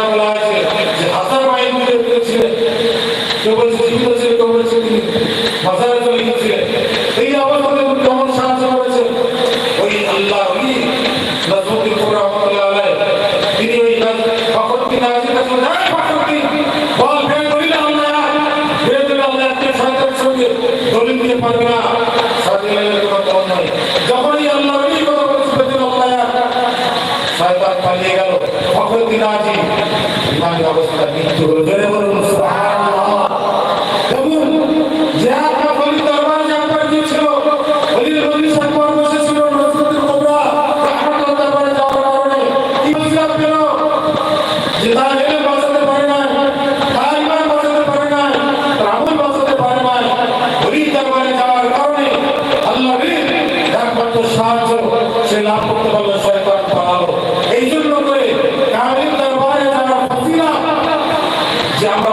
কথা বলা হাজার মাইল ছিলেন কেবল জীবিত ছিল কেবল ছিলেন হাজার অধিকার আছে ইমানি অবস্থা মৃত্যু হলো জোরে বলুন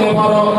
করতে পারো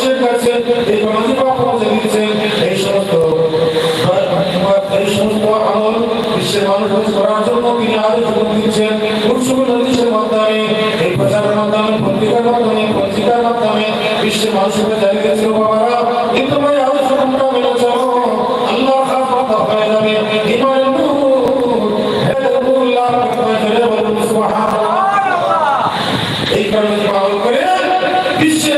মানুষের কাছে এই বাঙালি পক্ষ দিয়েছেন এই সমস্ত এই সমস্ত আমল বিশ্বের মানুষের করার জন্য তিনি আরও সুযোগ দিচ্ছেন। উৎসব নদীশের মাধ্যমে, এই প্রচারের মাধ্যমে, পত্রিকার মাধ্যমে পত্রিকার মাধ্যমে বিশ্বের মানুষকে জানিয়ে দিয়েছিল বাবারা, কিন্তু ভাই আরও এই কারণে পালন বিশ্বের